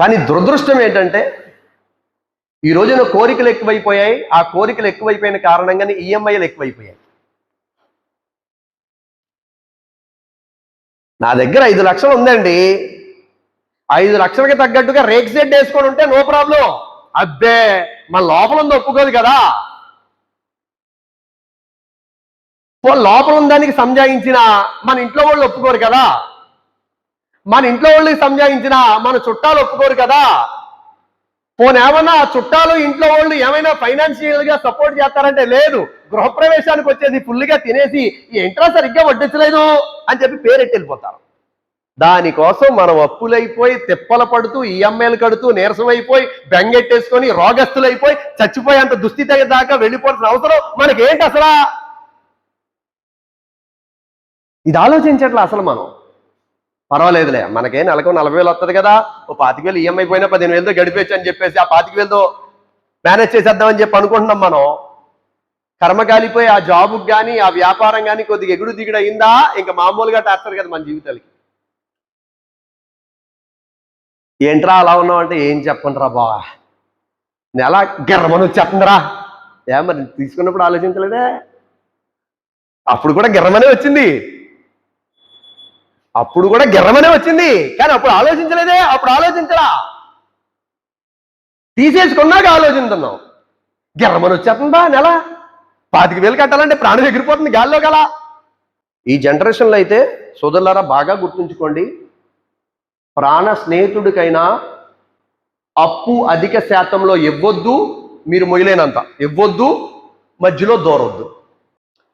కానీ దురదృష్టం ఏంటంటే ఈ రోజున కోరికలు ఎక్కువైపోయాయి. ఆ కోరికలు ఎక్కువైపోయిన కారణంగానే ఈఎంఐలు ఎక్కువైపోయాయి. నా దగ్గర ఐదు లక్షలు ఉందండి. ఐదు లక్షలకి తగ్గట్టుగా రేక్ సెట్ వేసుకొని ఉంటే నో ప్రాబ్లం. అబ్బే మన లోపల ఉంది ఒప్పుకోదు కదా. లోపల ఉందానికి సంజాయించిన మన ఇంట్లో వాళ్ళు ఒప్పుకోరు కదా. మన ఇంట్లో వాళ్ళకి సంజాయించిన మన చుట్టాలు ఒప్పుకోరు కదా. పోనేమన్నా ఆ చుట్టాలు ఇంట్లో వాళ్ళు ఏమైనా ఫైనాన్షియల్గా సపోర్ట్ చేస్తారంటే లేదు. గృహప్రవేశానికి వచ్చేది ఫుల్గా తినేసి ఏంట్రా సరిగ్గా వడ్డించలేదు అని చెప్పి పేరెట్టి వెళ్ళిపోతారు దానికోసం మనం అప్పులైపోయి తిప్పలు పడుతూ ఈఎంఐలు కడుతూ నీరసమైపోయి బెంగెట్టేసుకొని రోగస్తులైపోయి చచ్చిపోయేంత దుస్థితి దాకా వెళ్ళిపోవాల్సిన అవసరం మనకేంటి అసలా? ఇది ఆలోచించట్లే అసలు మనం? పర్వాలేదులే. మనకేం నెలకు నలభై వేలు వస్తుంది కదా. ఓ పాతిక వేలు ఈఎంఐ పోయినా పదిహేను వేలతో గడిపేయచ్చు అని చెప్పేసి ఆ పాతిక వేలతో మేనేజ్ చేసేద్దామని చెప్పి అనుకుంటున్నాం మనం. కర్మ కాలిపోయి ఆ జాబుకి కానీ ఆ వ్యాపారం కానీ కొద్దిగా ఎగుడు దిగుడు అయిందా? ఇంకా మామూలుగా టార్చర్ కదా మన జీవితాలకి. ఏంట్రా అలా ఉన్నావు అంటే ఏం చెప్పండిరా బావా నెల గిర్రమని వచ్చేస్తుందిరా. ఏ మరి తీసుకున్నప్పుడు ఆలోచించలేదే? అప్పుడు కూడా గిర్రమనే వచ్చింది. అప్పుడు కూడా గిర్రమనే వచ్చింది. కానీ అప్పుడు ఆలోచించలేదే అప్పుడు ఆలోచించరా తీసేసుకున్నాక ఆలోచించున్నాం గిర్రమని వచ్చేస్తుందా నెల. పాతిక వేలు కట్టాలంటే ప్రాణం ఎగిరిపోతుంది గాల్లో గల. ఈ జనరేషన్లో అయితే సోదరులారా బాగా గుర్తుంచుకోండి. ప్రాణ స్నేహితుడికైనా అప్పు అధిక శాతంలో ఇవ్వద్దు మీరు మొయ్యలేనంత. ఇవ్వద్దు మధ్యలో దూరొద్దు.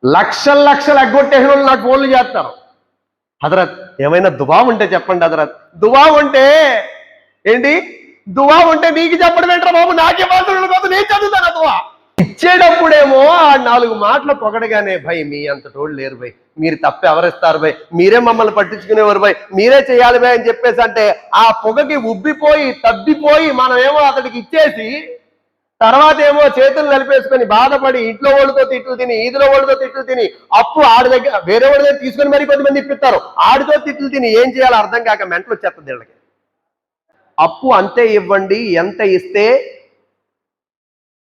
లక్షల లక్షలు ఎగ్గొట్టేసిన వాళ్ళు నాకు ఫోన్లు చేస్తారు. హజరత్ ఏమైనా దువా ఉంటే చెప్పండి హజరత్. దువా ఉంటే ఏంటి? దువా ఉంటే నీకు చెప్పడం ఏంట్రా బాబు? నాకే మాత్రం కాదు నేను చదువుతాను దువా? ఇచ్చేటప్పుడేమో ఆ నాలుగు మాటలు పొగడగానే భయ్ మీ అంత తోడు లేరు భయ్. మీరు తప్ప ఎవరిస్తారు భయ్? మీరే మమ్మల్ని పట్టించుకునేవారు భయ్. మీరే చేయాలి భయ్ అని చెప్పేసి అంటే ఆ పొగకి ఉబ్బిపోయి తబ్బిపోయి మనమేమో అతడికి ఇచ్చేసి తర్వాత ఏమో చేతులు నలిపేసుకొని బాధపడి ఇంట్లో వాళ్ళతో తిట్లు తిని ఈదిలో వాళ్ళతో తిట్లు తిని అప్పు ఆడి దగ్గర వేరే వాళ్ళ దగ్గర తీసుకొని మరి కొంతమంది ఇప్పిస్తారు. ఆడితో తిట్లు తిని ఏం చేయాలో అర్థం కాక మెంటలు వచ్చేస్తుంది వీళ్ళకి. అప్పు అంతే ఇవ్వండి ఎంత ఇస్తే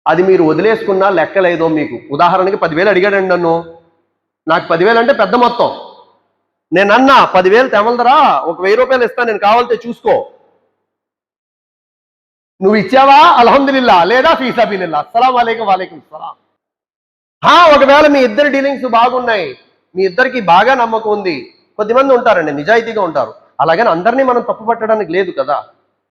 అది మీరు వదిలేసుకున్నా లెక్కలేదో మీకు. ఉదాహరణకి పదివేలు అడిగాడండి నన్ను. నాకు పదివేలు అంటే పెద్ద మొత్తం. నేను అన్నా పదివేలు తెమలదరా ఒక వెయ్యి రూపాయలు ఇస్తాను నేను కావాలంటే చూసుకో. నువ్వు ఇచ్చావా అల్హందుల్లా లేదా ఫీసాబిల్లా అస్సలం వాలేకం వాలేకం సలాం. హా ఒకవేళ మీ ఇద్దరి డీలింగ్స్ బాగున్నాయి మీ ఇద్దరికి బాగా నమ్మకం ఉంది కొద్దిమంది ఉంటారండి నిజాయితీగా ఉంటారు. అలాగని అందరినీ మనం తప్పు పట్టడానికి లేదు కదా.